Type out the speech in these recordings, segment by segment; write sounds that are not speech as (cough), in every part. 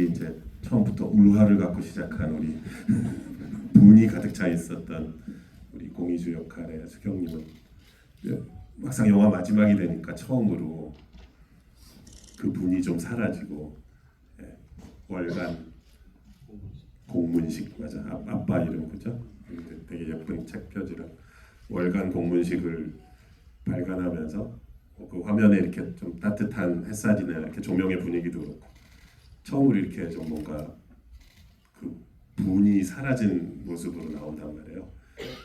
이제 처음부터 울화를 갖고 시작한 우리 (laughs) 분이 가득 차 있었던 우리 공이주 역할의 수경님은 예, 막상 영화 마지막이 되니까 처음으로 그 분이 좀 사라지고 예, 월간 공문식 맞아 아, 아빠 이름 그죠? 되게 예쁜 책 표지라 월간 공문식을 발간하면서 어, 그 화면에 이렇게 좀 따뜻한 햇살이나 이렇게 조명의 분위기도 그렇고 처음으로 이렇게 좀 뭔가 그 분이 사라진 모습으로 나온단 말이에요.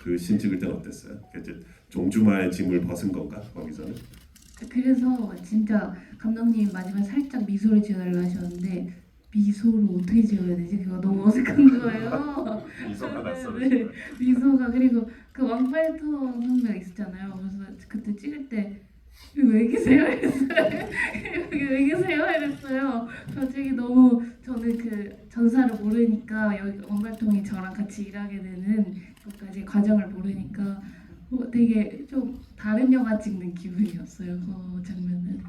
그 신 찍을 때는 어땠어요? 그 이제 종주마의 짐을 벗은 건가 거기서는? 그래서 진짜 감독님 마지막에 살짝 미소를 지어달라 하셨는데 미소를 어떻게 지어야 되지? 그거 너무 어색한 거예요. (laughs) 네, 미소가 그리고 그 왕팔토 선배가 있었잖아요. 그래서 그때 찍을 때 왜 계세요? 이랬어요. 여기 왜 계세요? 이랬어요. 솔직히 너무 저는 그 전사를 모르니까 여기 왕팔통이 저랑 같이 일하게 되는 것까지 과정을 모르니까 뭐 되게 좀 다른 영화 찍는 기분이었어요. 그 장면은.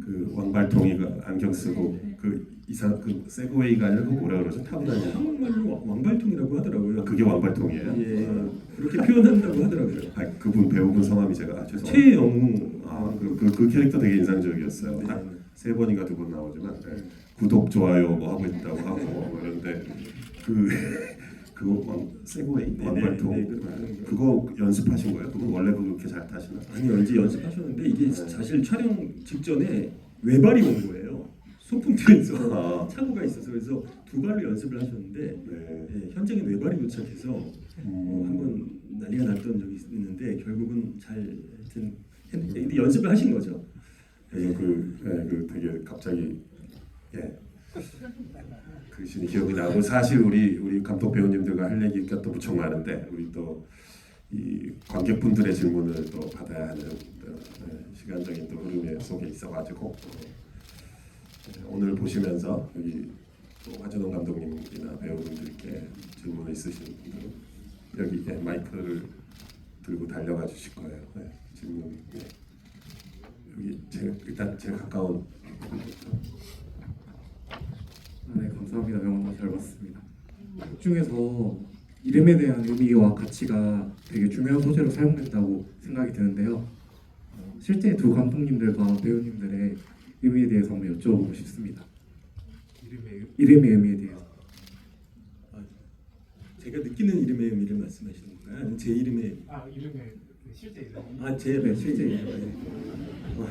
그 왕발통이 그 안경 쓰고 네, 네. 그 이상 그 세그웨이가 아니라 그 뭐라 그러죠? 타고 다니는 한국말로 왕- 왕발통이라고 하더라고요. 그게 왕발통이에요? 예, 그렇게 표현한다고 하더라고요. 아 그분 배우분 성함이 제가 아, 죄송합니다. 최영무. 아그 그, 그 캐릭터 되게 인상적이었어요. 네. 딱세 번인가 두 번 나오지만 네. 구독 좋아요 뭐 하고 있다고 하고 뭐 이런데 그 (laughs) 그거 왕 세그웨이 네, 왕발통 네, 네, 거. 그거 연습하신 거예요? 그분 원래 그렇게 잘 타시나? 아니요, 이제 연습하셨는데 이게 네. 사실 촬영 직전에 외발이 온 거예요. 소풍트에서 아, 착오가 있어서 그래서 두 발로 연습을 하셨는데 네. 예, 현장에 외발이 도착해서 어, 음. 한번 난리가 났던 적이 있는데 결국은 잘 하여튼 했- 근데 연습을 하신 거죠. 그래서 그, 예, 그 되게 갑자기 예. 그 신이 기억이 나고 사실 우리 우리 감독 배우님들과 할 얘기가 또 무척 많은데 우리 또 이 관객분들의 질문을 또 받아야 하는 또, 예, 시간적인 또 흐름에 속에 있어가지고 또, 예, 오늘 보시면서 여기 또 화준원 감독님이나 배우분들께 질문 있으신 분들은 여기 예, 마이크를 들고 달려가 주실 거예요. 예, 질문 예. 여기 제 일단 제일 가까운. 네, 감사합니다. 영화 잘 봤습니다. 극 중에서 이름에 대한 의미와 가치가 되게 중요한 소재로 사용된다고 생각이 드는데요. 어, 실제 두 감독님들과 배우님들의 의미에 대해서 한번 여쭤보고 싶습니다. 이름의 이름의 의미에 대해서. 제가 느끼는 이름의 의미를 말씀하시는 건가요? 아니면 제 이름의 아 이름에 그 실제 이름 아제 네, 실제 이름 어.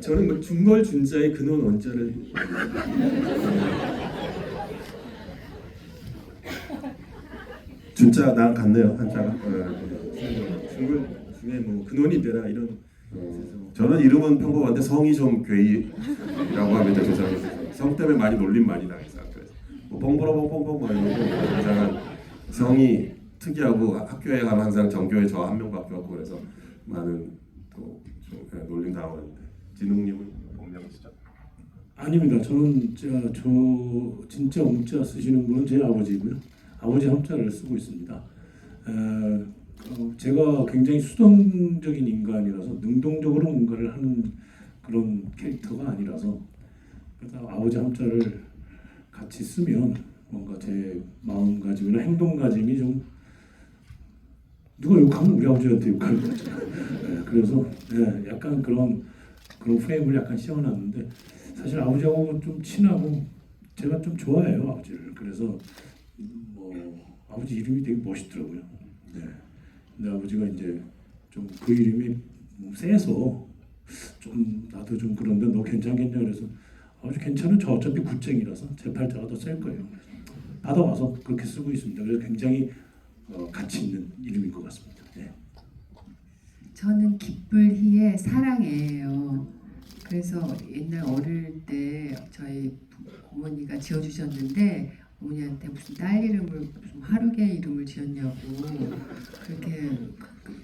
저는 뭐 중걸 준자의 근원 원자를 (laughs) 진짜 나랑 같네요 한자가. 어, 중걸 중에 뭐 근원이 되라 이런 어, 저는 이름은 평범한데 성이 좀 괴이라고 하면 이제 죄송해요. 성 때문에 많이 놀림 많이 당했어요. 그래서 뭐 뻥보러 뻥뻥뻥 뭐 이러고 이상한 성이 특이하고 학교에 가면 항상 정교회 저한 명밖에 없고 그래서 많은 또좀 예, 놀림 당하는데 진웅님은 본명이시죠? 아닙니다. 저는 제가 저 진짜 문자 쓰시는 분은 제 아버지고요. 아버지 함자를 쓰고 있습니다. 에, 어, 제가 굉장히 수동적인 인간이라서 능동적으로 뭔가를 하는 그런 캐릭터가 아니라서 아버지 함자를 같이 쓰면 뭔가 제 마음가짐이나 행동가짐이 좀 누가 욕하면 우리 아버지한테 것 같잖아요. 예, (laughs) 그래서 예, 약간 그런 그런 프레임을 약간 씌워놨는데 사실 아버지하고 좀 친하고 제가 좀 좋아해요 아버지를 그래서 뭐 아버지 이름이 되게 멋있더라고요. 네. 근데 아버지가 이제 좀 그 이름이 뭐 세서 좀 나도 좀 그런데 너 괜찮겠냐 그래서 아버지 괜찮은 저 어차피 굿쟁이라서 제 팔자가 더 셀 거예요. 받아와서 그렇게 쓰고 있습니다. 그래서 굉장히 어, 가치 있는 이름인 것 같습니다. 네. 저는 기쁠희의 사랑이에요. 그래서 옛날 어릴 때 저희 어머니가 지어주셨는데 어머니한테 무슨 딸 이름을 무슨 하루개 이름을 지었냐고 그렇게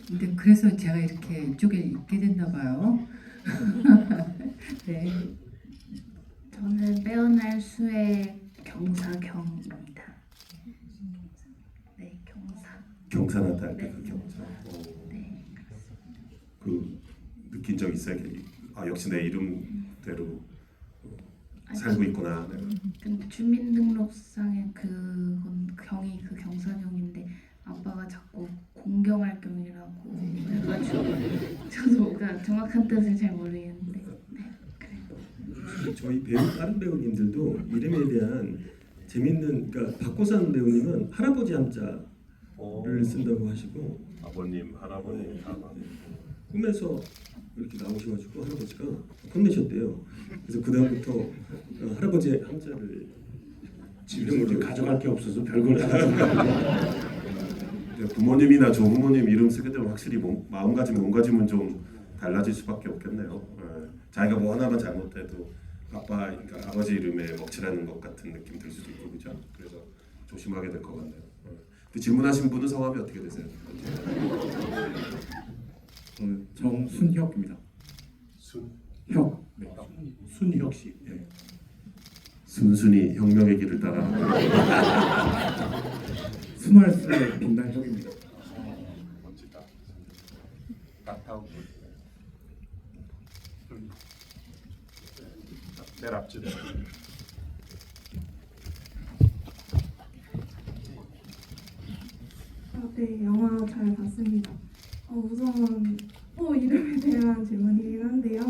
근데 그래서 제가 이렇게 이쪽에 있게 됐나 봐요. (laughs) 네. 저는 빼어날 수의 경사경입니다. 네, 경사. 경사났다 할때 네. 그 경사. 어, 네. 그 느낀 적 있어요? 아 역시 내 이름대로 살고 있구나. 내가. 근데 주민등록상에 그건 경이 그 경사경인데 아빠가 자꾸 공경할 경이라고 해가지고 (laughs) 저도 그러니까 정확한 뜻을 잘 모르겠는데 네 그래요. 저희 배우 다른 배우님들도 이름에 대한 재밌는 그러니까 박고산 배우님은 할아버지 함자를 쓴다고 하시고 아버님, 할아버님 다 막. 꿈에서 이렇게 나오셔가지고 할아버지가 혼내셨대요. 그래서 그 다음부터 어, 할아버지 함자를 집에서 이렇게 가져갈 게 없어서 별걸 다 가져가고 부모님이나 조부모님 이름 쓰게 되면 확실히 몸, 마음가짐, 몸가짐은 좀 달라질 수밖에 없겠네요. 예. 자기가 뭐 하나만 잘못해도 아빠, 그러니까 아버지 이름에 먹칠하는 것 같은 느낌 들 수도 있고 그죠? 그래서 조심하게 될 것 같네요. 예. 질문하신 분은 성함이 어떻게 되세요? 저는 정순혁입니다. 순 혁. 네. 순희혁 씨. 네. 순순히 혁명의 길을 따라 (laughs) 스물스의 빛난 혁입니다. 멋지다. 따뜻하고 내일 앞지대. 아, 네, 영화 잘 봤습니다. 어, 우선 또 이름에 대한 질문이긴 한데요.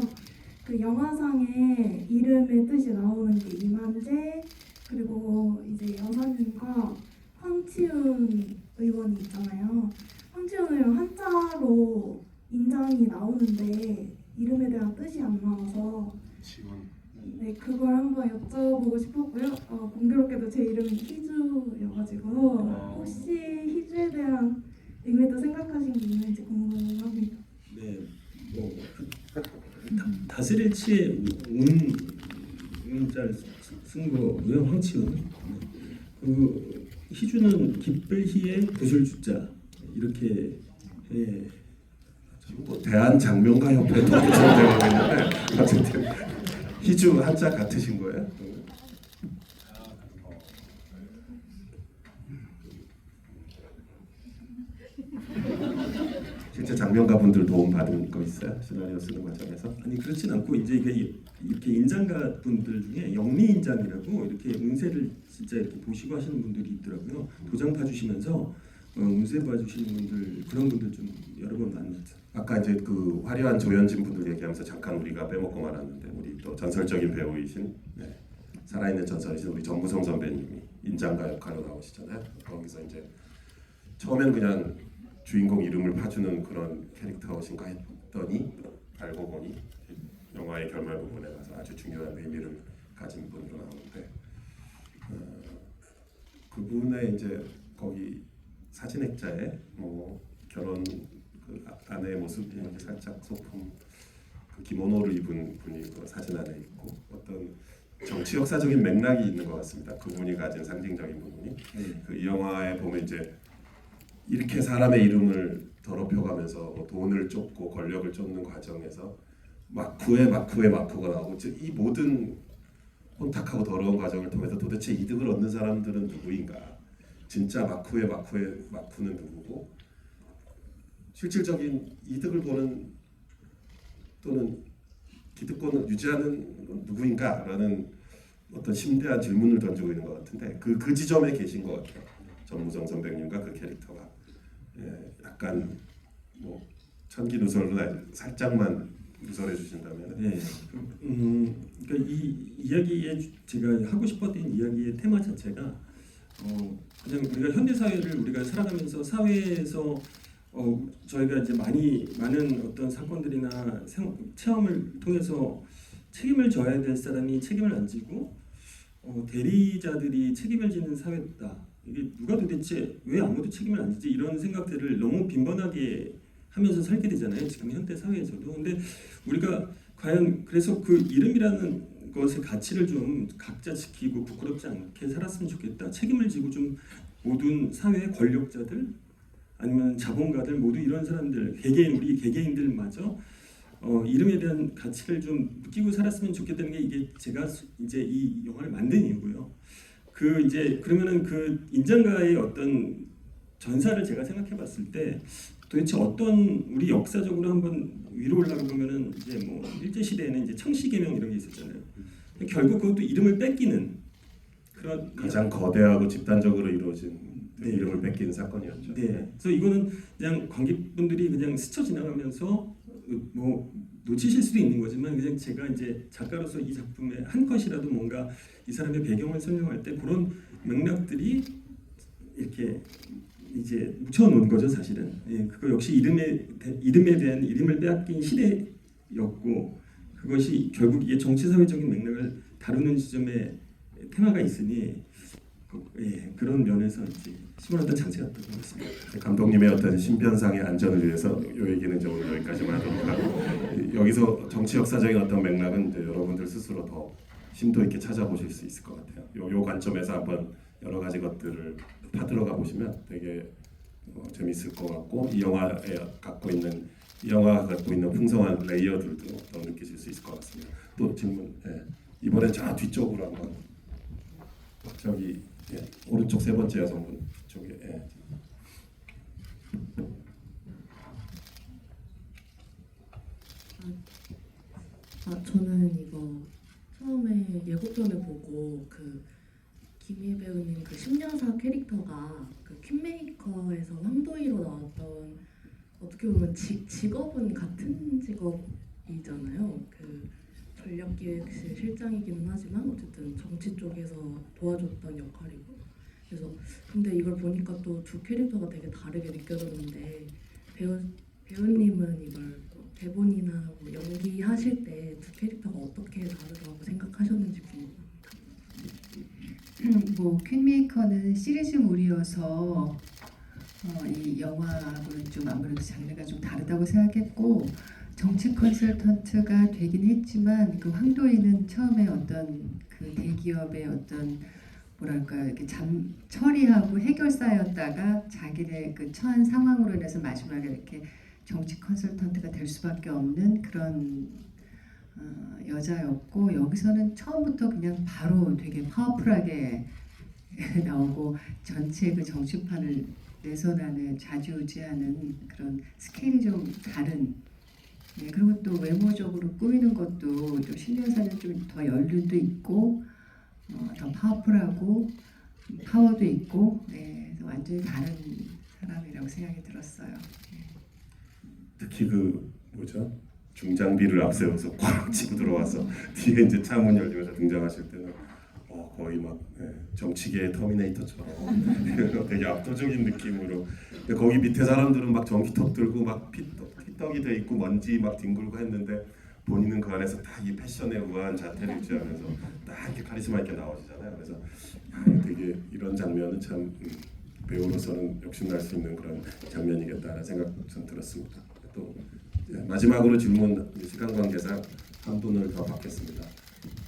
그 영화상에 이름의 뜻이 나오는 게 이만재 그리고 이제 여사님과 황치훈 의원이 있잖아요. 황치훈 의원 한자로 인장이 나오는데 이름에 대한 뜻이 안 나와서 지원. 네, 그걸 한번 여쭤보고 싶었고요. 어, 공교롭게도 제 이름이 희주여가지고 혹시 희주에 대한 의미도 생각하신 게 있는지 궁금합니다. 네, 뭐 다- 다스릴 치의 운 운자를 쓴 거 고요. 황치훈. 그 희주는 기쁠희의 붓을 주자 이렇게 예. 뭐 대한 장명가 협회 도구처럼 되고 있는데 어쨌든 희주 한자 같으신 거예요? 실제 장명가 분들 도움 받은 거 있어요? 시나리오 쓰는 과정에서? 아니 그렇진 않고 이제 이게 이렇게 인장가 분들 중에 영리 인장이라고 이렇게 운세를 진짜 이렇게 보시고 하시는 분들이 있더라고요. 도장 봐주시면서 어, 운세 봐주시는 분들 그런 분들 좀 여러 번 만났죠. 아까 이제 그 화려한 조연진 분들 얘기하면서 잠깐 우리가 빼먹고 말았는데 우리 또 전설적인 배우이신 네, 살아있는 전설이신 우리 전무성 선배님이 인장가 역할로 나오시잖아요. 거기서 이제 처음엔 그냥 주인공 이름을 파주는 그런 캐릭터신가 했더니 알고 보니 영화의 결말 부분에 가서 아주 중요한 의미를 가진 분으로 나오는데 어, 그분의 이제 거기 사진 액자에 뭐 결혼 그 아- 아내의 모습이 이렇게 살짝 소품 그 기모노를 입은 분이 그 사진 안에 있고 어떤 정치 역사적인 맥락이 있는 것 같습니다. 그분이 가진 상징적인 부분이 네. 그이 영화에 보면 이제 이렇게 사람의 이름을 더럽혀가면서 뭐 돈을 쫓고 권력을 쫓는 과정에서 마쿠에 마쿠에 마쿠가 나오고 즉 이 모든 혼탁하고 더러운 과정을 통해서 도대체 이득을 얻는 사람들은 누구인가? 진짜 마쿠의 마쿠의 마쿠는 누구고 실질적인 이득을 보는 또는 기득권을 유지하는 건 누구인가라는 어떤 심대한 질문을 던지고 있는 것 같은데 그그 지점에 계신 것 같아요. 전무성 선배님과 그 캐릭터가 예, 약간 뭐 천기 누설로 살짝만 누설해 주신다면 네. 음, 그러니까 이 이야기의 주- 제가 하고 싶었던 이야기의 테마 자체가 어, 그냥 우리가 현대 사회를 우리가 살아가면서 사회에서 어, 저희가 이제 많이 많은 어떤 사건들이나 생, 체험을 통해서 책임을 져야 될 사람이 책임을 안 지고 어, 대리자들이 책임을 지는 사회다. 이게 누가 도대체 왜 아무도 책임을 안 지지 이런 생각들을 너무 빈번하게 하면서 살게 되잖아요. 지금 현대 사회에서도. 근데 우리가 과연 그래서 그 이름이라는 것의 가치를 좀 각자 지키고 부끄럽지 않게 살았으면 좋겠다. 책임을 지고 좀 모든 사회의 권력자들 아니면 자본가들 모두 이런 사람들 개개인 우리 개개인들마저 어, 이름에 대한 가치를 좀 느끼고 살았으면 좋겠다는 게 이게 제가 수- 이제 이 영화를 만든 이유고요. 그 이제 그러면은 그 인장가의 어떤 전사를 제가 생각해 봤을 때 도대체 어떤 우리 역사적으로 한번 위로 올라가 보면은 이제 뭐 일제 시대에는 이제 청시개명 이런 게 있었잖아요. 결국 그것도 이름을 뺏기는 그런 가장 거대하고 집단적으로 이루어진 네. 이름을 뺏긴 사건이었죠. 네. 그래서 이거는 그냥 관객분들이 그냥 스쳐 지나가면서 뭐 놓치실 수도 있는 거지만 그냥 제가 이제 작가로서 이 작품의 한 컷이라도 뭔가 이 사람의 배경을 설명할 때 그런 맥락들이 이렇게 이제 묻혀놓은 거죠 사실은. 예, 그거 역시 이름에 대- 이름에 대한 이름을 빼앗긴 시대였고 그것이 결국 이게 정치 사회적인 맥락을 다루는 지점에 테마가 있으니 그- 예, 그런 면에서 이제 심오했던 장치였던 것 같습니다. 감독님의 어떤 신변상의 안전을 위해서 이 얘기는 이제 오늘 여기까지만 하도록 하고 여기서 정치 역사적인 어떤 맥락은 이제 여러분들 스스로 더 심도 있게 찾아보실 수 있을 것 같아요. 요, 요 관점에서 한번 여러 가지 것들을 파들어가 보시면 되게 어, 재밌을 것 같고 이 영화에 갖고 있는 이 영화가 갖고 있는 풍성한 레이어들도 더 느끼실 수 있을 것 같습니다. 또 질문 예. 이번엔 저 뒤쪽으로 한번 저기 예. 오른쪽 세 번째 여성분 쪽에 예. 아 저는 이거 처음에 예고편을 보고 그 김희 배우님 그 10년사 캐릭터가 그 퀸메이커에서 황도희로 나왔던 어떻게 보면 지, 직업은 같은 직업이잖아요. 그 전략기획실 실장이기는 하지만 어쨌든 정치 쪽에서 도와줬던 역할이고 그래서 근데 이걸 보니까 또 두 캐릭터가 되게 다르게 느껴졌는데 배우 배우님은 이걸 뭐 대본이나 뭐 연기 하실 때 두 캐릭터가 어떻게 다르다고 생각하셨는지 궁금합니다. 뭐 퀸메이커는 시리즈물이어서 어, 이 영화하고는 좀 아무래도 장르가 좀 다르다고 생각했고 정치 컨설턴트가 되긴 했지만 그 황도희는 처음에 어떤 그 대기업의 어떤 뭐랄까 이렇게 잠 처리하고 해결사였다가 자기네 그 처한 상황으로 인해서 마지막에 이렇게 정치 컨설턴트가 될 수밖에 없는 그런 어, 여자였고 여기서는 처음부터 그냥 바로 되게 파워풀하게 (laughs) 나오고 전체 그 정치판을 내선하는 좌지우지하는 그런 스케일이 좀 다른 네, 그리고 또 외모적으로 꾸미는 것도 좀 신여사는 좀 더 연륜도 있고 어, 더 파워풀하고 파워도 있고 네, 완전히 다른 사람이라고 생각이 들었어요. 특히 그 뭐죠? 중장비를 앞세워서 꽉 치고 들어와서 (laughs) 뒤에 이제 차문 열리면서 등장하실 때는 어, 거의 막 예, 정치계의 터미네이터처럼 (laughs) 되게 압도적인 느낌으로. 근데 거기 밑에 사람들은 막 전기톱 들고 막 피떡, 피떡이 돼 있고 먼지 막 뒹굴고 했는데 본인은 그 안에서 다이 패션에 우아한 자태를 유지하면서 딱 이렇게 카리스마 있게 나오시잖아요. 그래서 야, 되게 이런 장면은 참 음, 배우로서는 욕심날 수 있는 그런 장면이겠다는 생각 좀 들었습니다. 또 마지막으로 질문 시간 관계상 한 분을 더 받겠습니다.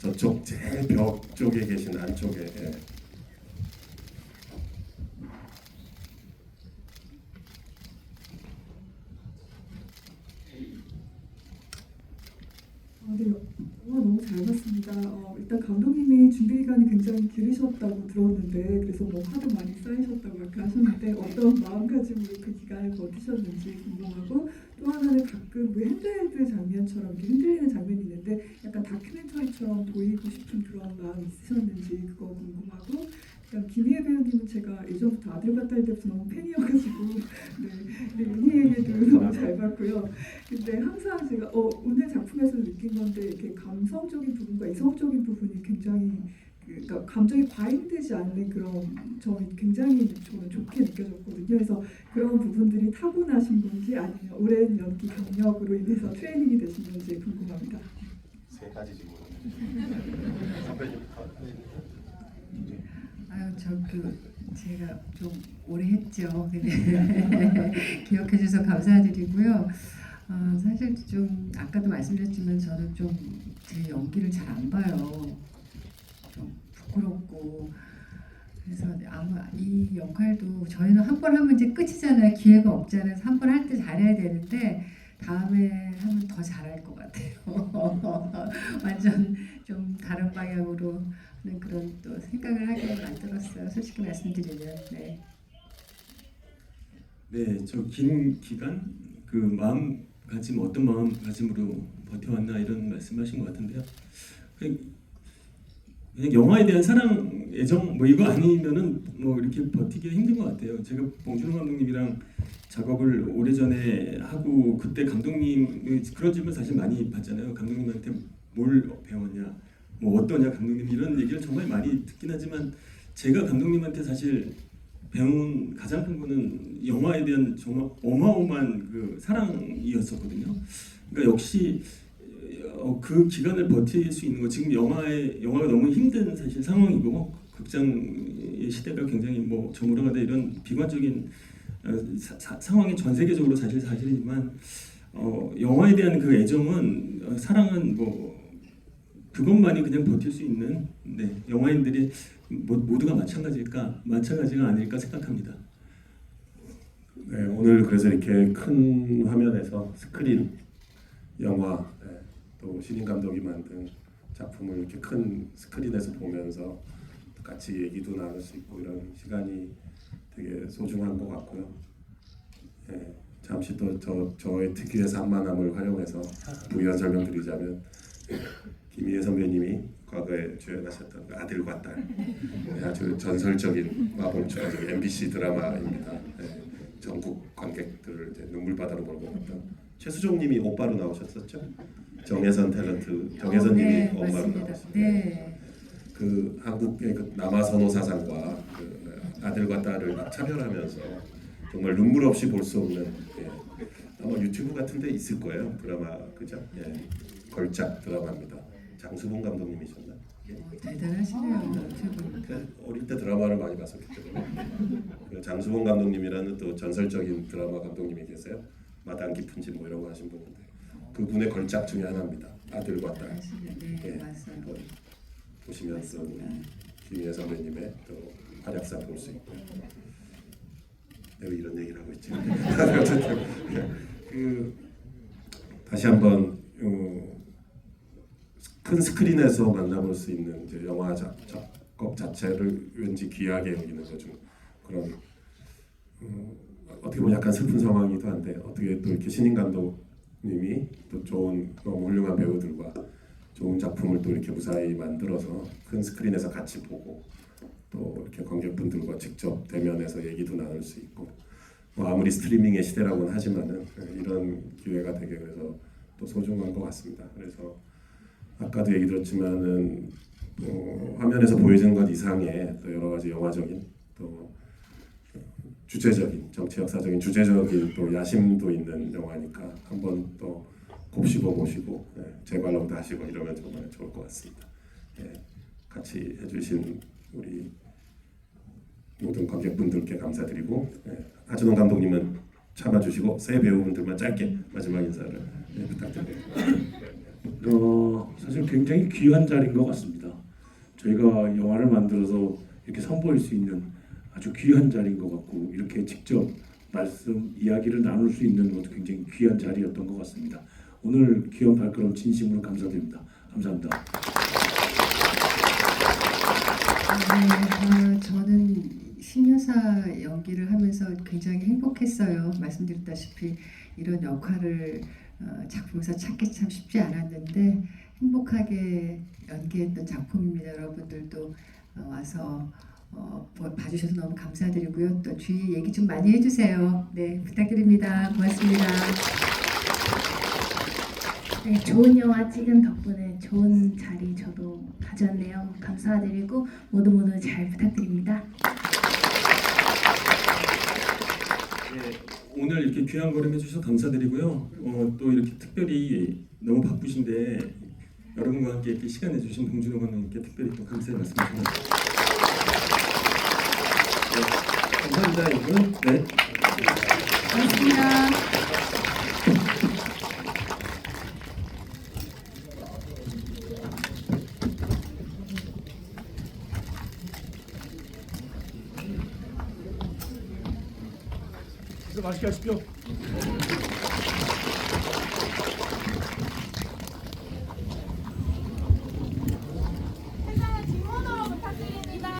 저쪽 제일 벽 쪽에 계신 안쪽에 예. 아, 네. 영화 너무 잘 봤습니다. 어, 일단 감독님이 준비 기간이 굉장히 길으셨다고 들었는데 그래서 뭐 화도 많이 쌓이셨다고 아까 하셨는데 어떤 마음가짐으로 그 기간을 버티셨는지 궁금하고 또 하나는 가끔 그 핸드헬드 장면처럼 이렇게 흔들리는 장면이 있는데 약간 다큐멘터리처럼 보이고 싶은 그런 마음이 있으셨는지 그거 궁금하고 김희애 배우님은 제가 예전부터 아들과 딸 때부터 너무 팬이어가지고 (laughs) 네, 네 윤희에게도 너무 잘 봤고요. 근데 항상 제가 어, 오늘 작품에서 느낀 건데 이렇게 감성적인 부분과 이성적인 부분이 굉장히 그, 그러니까 감정이 과잉되지 않는 그런 점이 굉장히 저는 좋게 느껴졌거든요. 그래서 그런 부분들이 타고나신 건지 아니면 오랜 연기 경력으로 인해서 트레이닝이 되신 건지 궁금합니다. 세 가지 질문. 아유 저그 제가 좀 오래 했죠. (laughs) 근데 기억해 주셔서 감사드리고요. 어, 사실 좀 아까도 말씀드렸지만 저는 좀 제 연기를 잘 안 봐요. 좀 부끄럽고 그래서 아마 이 역할도 저희는 한 번 하면 이제 끝이잖아요. 기회가 없잖아요. 한 번 할 때 잘해야 되는데 다음에 하면 더 잘할 것 같아요. (laughs) 완전 좀 다른 방향으로 하는 그런 또 생각을 하게 만들었어요. 솔직히 말씀드리면 네. 네, 저 긴 기간 그 마음 가짐 어떤 마음 가짐으로 버텨왔나 이런 말씀하신 것 같은데요. 그 그냥 영화에 대한 사랑, 애정 뭐 이거 아니면은 뭐 이렇게 버티기가 힘든 것 같아요. 제가 봉준호 감독님이랑 작업을 오래 전에 하고 그때 감독님 그런 질문 사실 많이 받잖아요. 감독님한테 뭘 배웠냐, 뭐 어떠냐 감독님 이런 얘기를 정말 많이 듣긴 하지만 제가 감독님한테 사실 배운 가장 큰 거는 영화에 대한 정말 어마어마한 그 사랑이었었거든요. 그러니까 역시 어, 그 기간을 버틸 수 있는 거 지금 영화에 영화가 너무 힘든 사실 상황이고 극장의 시대가 굉장히 뭐 저물어가다 이런 비관적인 어, 사- 사- 상황이 전 세계적으로 사실 사실이지만 어, 영화에 대한 그 애정은 어, 사랑은 뭐 그것만이 그냥 버틸 수 있는 네, 영화인들이 모, 모두가 마찬가지일까 마찬가지가 아닐까 생각합니다. 네, 오늘 그래서 이렇게 큰 화면에서 스크린 영화 네, 또 신인 감독이 만든 작품을 이렇게 큰 스크린에서 보면서 같이 얘기도 나눌 수 있고 이런 시간이 되게 소중한 것 같고요. 네, 잠시 또 저 저의 특유의 산만함을 활용해서 부연 설명드리자면 김희애 선배님이 과거에 주연하셨던 그 아들과 딸 네, 아주 전설적인 마법처럼 MBC 드라마입니다. 네, 전국 관객들을 눈물바다로 몰고 갔던 최수종님이 오빠로 나오셨었죠. 정혜선 탤런트 정혜선님이 어, 네, 엄마로. 나오셨어요. 네. 그 한국의 그 남아선호 사상과 그 아들과 딸을 막 차별하면서 정말 눈물 없이 볼 수 없는 예. 아마 유튜브 같은 데 있을 거예요 드라마 그죠? 예. 걸작 드라마입니다. 장수봉 감독님이셨나? 예. 대단하시네요. 최고. 그 어릴 때 드라마를 많이 봤었기 때문에 그 장수봉 감독님이라는 또 전설적인 드라마 감독님이 계세요. 마당 깊은 집뭐 이런 거 하신 분인데 그분의 걸작 중에 하나입니다. 아들과 딸. 네, 예. 맞아요. 또 보시면 또 김희애 선배님의 또 활약상 볼 수 있고 내가 이런 얘기를 하고 있지 어쨌든 (laughs) 예. 그 다시 한번 어, 큰 스크린에서 만나볼 수 있는 이제 영화 작, 작업 자체를 왠지 귀하게 여기는 거죠 그런 어, 어떻게 보면 약간 슬픈 상황이기도 한데 어떻게 또 이렇게 신인 감독님이 또 좋은 너무 훌륭한 배우들과 좋은 작품을 또 이렇게 무사히 만들어서 큰 스크린에서 같이 보고 또 이렇게 관객분들과 직접 대면해서 얘기도 나눌 수 있고 뭐 아무리 스트리밍의 시대라고는 하지만은 이런 기회가 되게 그래서 또 소중한 것 같습니다. 그래서 아까도 얘기 들었지만은 어, 화면에서 보여지는 것 이상의 또 여러 가지 영화적인 또 주제적인 정치 역사적인 주제적인 또 야심도 있는 영화니까 한번 또 곱씹어 보시고 예, 재관람도 하시고 이러면 정말 좋을 것 같습니다. 예, 같이 해주신 우리 모든 관객분들께 감사드리고 예, 하준홍 감독님은 참아주시고 새 배우분들만 짧게 마지막 인사를 예, 부탁드립니다. 어, 사실 굉장히 귀한 자리인 것 같습니다. 저희가 영화를 만들어서 이렇게 선보일 수 있는 아주 귀한 자리인 것 같고 이렇게 직접 말씀 이야기를 나눌 수 있는 것도 굉장히 귀한 자리였던 것 같습니다. 오늘 귀한 발걸음 진심으로 감사드립니다. 감사합니다. 네, 어, 저는 신여사 연기를 하면서 굉장히 행복했어요. 말씀드렸다시피 이런 역할을 어, 작품에서 찾기 참 쉽지 않았는데 행복하게 연기했던 작품입니다. 여러분들도 어, 와서 어, 보- 봐주셔서 너무 감사드리고요. 또 주위 얘기 좀 많이 해주세요. 네, 부탁드립니다. 고맙습니다. 네, 좋은 영화 찍은 덕분에 좋은 자리 저도 가졌네요. 감사드리고 모두 모두 잘 부탁드립니다. 예, 오늘 이렇게 귀한 걸음 해주셔서 감사드리고요. 어, 또 이렇게 특별히 너무 바쁘신데 여러분과 함께 이렇게 시간 내주신 봉준호 감독님께 특별히 또 감사의 말씀 드립니다. 네, 감사합니다, 여러분. 네. 고맙습니다. 맛있게 하십시오.